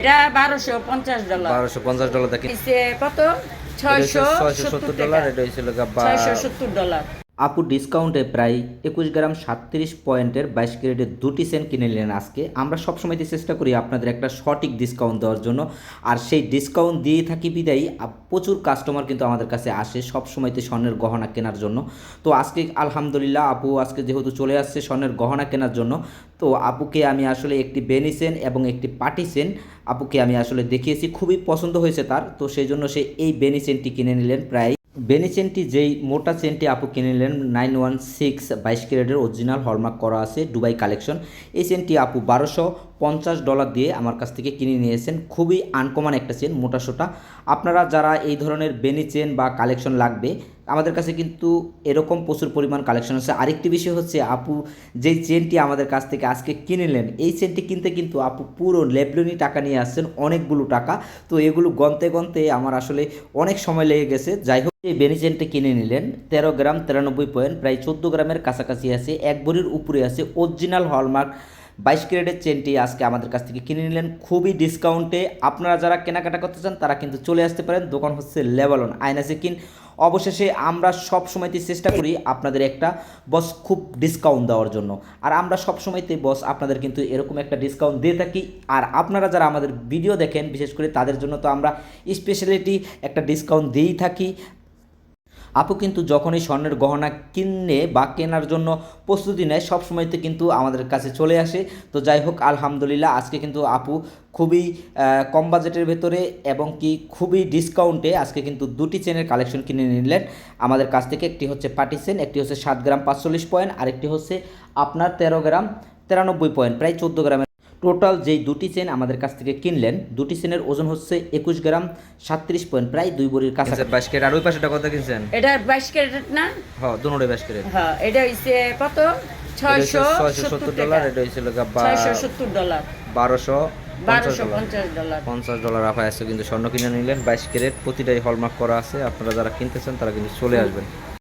এটা বারোশো পঞ্চাশ ডলার। বারোশো পঞ্চাশ ডলার দেখি। কত? ছয়শো ছয়শো সত্তর সত্তর ডলার ডলার এটা ছয়শো সত্তর ডলার। আপু ডিসকাউন্টে প্রায় একুশ গ্রাম সাতত্রিশ পয়েন্টের বাইশ ক্যারেটের দুটি সেন্ট কিনে নিলেন আজকে। আমরা সবসময় চেষ্টা করি আপনাদের একটা সঠিক ডিসকাউন্ট দেওয়ার জন্য। আর সেই ডিসকাউন্ট দিয়ে থাকি বিদায়ী। প্রচুর কাস্টমার কিন্তু আমাদের কাছে আসে সবসময়তে স্বর্ণের গহনা কেনার জন্য। তো আজকে আলহামদুলিল্লাহ আপু আজকে যেহেতু চলে আসছে স্বর্ণের গহনা কেনার জন্য, তো আপুকে আমি আসলে একটি বেনিসেন এবং একটি পার্টিসেন আপুকে আমি আসলে দেখিয়েছি। খুবই পছন্দ হয়েছে তার, তো সেই জন্য সে এই বেনিসেনটি কিনে নিলেন প্রায় বেনি চেনটি যেই মোটা চেনটি আপু কিনে নিলেন, নাইন ওয়ান সিক্স বাইশ ক্যারেটের অরিজিনাল হলমার্ক করা আছে, দুবাই কালেকশন এই চেনটি আপু বারোশো পঞ্চাশ ডলার দিয়ে আমার কাছ থেকে কিনে নিয়েছেন। খুবই আনকমন একটা চেন মোটা সোটা। আপনারা যারা এই ধরনের বেনি চেন বা কালেকশন লাগবে, আমাদের কাছে কিন্তু এরকম প্রচুর পরিমাণ কালেকশন আছে। আরেকটি বিষয় হচ্ছে, আপু যেই চেনটি আমাদের কাছ থেকে আজকে কিনে নিলেন এই চেনটি কিনতে কিন্তু আপু পুরো লেবলনি টাকা নিয়ে আসছেন, অনেকগুলো টাকা। তো এগুলো গনতে গনতে আমার আসলে অনেক সময় লেগে গেছে। যাই হোক, এই বেনি চেনটি কিনে নিলেন, তেরো গ্রাম তিরানব্বই পয়েন্ট প্রায় চোদ্দ গ্রামের কাছাকাছি আছে, এক ভরির উপরে আছে অরিজিনাল হলমার্ক বাইশ ক্যারেটের চেনটি আজকে আমাদের কাছ থেকে কিনে নিলেন। খুবই ডিসকাউন্টে আপনারা যারা কেনাকাটা করতে চান, তারা কিন্তু চলে আসতে পারেন। দোকান হচ্ছে লেবালন আয়না কিন অবশেষে আমরা সব সময়তে চেষ্টা করি আপনাদের একটা বস খুব ডিসকাউন্ট দেওয়ার জন্য। আর আমরা সব সময়তে বস আপনাদের কিন্তু এরকম একটা ডিসকাউন্ট দিয়ে থাকি। আর আপনারা যারা আমাদের ভিডিও দেখেন, বিশেষ করে তাদের জন্য তো আমরা স্পেশালিটি একটা ডিসকাউন্ট দিয়েই থাকি। আপু কিন্তু যখনই স্বর্ণের গহনা কিনে বা কেনার জন্য প্রস্তুতি নেয়, সব সময়তে কিন্তু আমাদের কাছে চলে আসে। তো যাই হোক, আলহামদুলিল্লাহ, আজকে কিন্তু আপু খুবই কম বাজেটের ভেতরে এবং কি খুবই ডিসকাউন্টে আজকে কিন্তু দুটি চেনের কালেকশন কিনে নিলেন। আমাদের কাছ থেকে একটি হচ্ছে পার্টি চেন, একটি হচ্ছে সাত গ্রাম পাঁচচল্লিশ পয়েন্ট, আরেকটি হচ্ছে আপনার তেরো গ্রাম তিরানব্বই পয়েন্ট, প্রায় চোদ্দ গ্রামের টোটাল যেই দুটি চেন আমাদের কাছ থেকে কিনলেন দুটি চেনের ওজন হচ্ছে একুশ গ্রাম সাতত্রিশ পয়েন্ট প্রায় দুই বড়ির কাছে বাইশ ক্যারেট। আর ওই পাশেটা কত কিনছেন? এটা বাইশ ক্যারেট না? হ্যাঁ দুটোই বাইশ ক্যারেট। হ্যাঁ এটা হইছে কত? ছয়শো সত্তর ডলার এটা হয়েছিল ছয়শো সত্তর ডলার। বারোশো পঞ্চাশ ডলার। পঞ্চাশ আছে কিন্তু স্বর্ণ কিনে নিলেন। বাইশ ক্যারেট প্রতিটাই হলমার্ক করা আছে। আপনারা যারা কিনতেছেন তারা কিন্তু চলে আসবেন।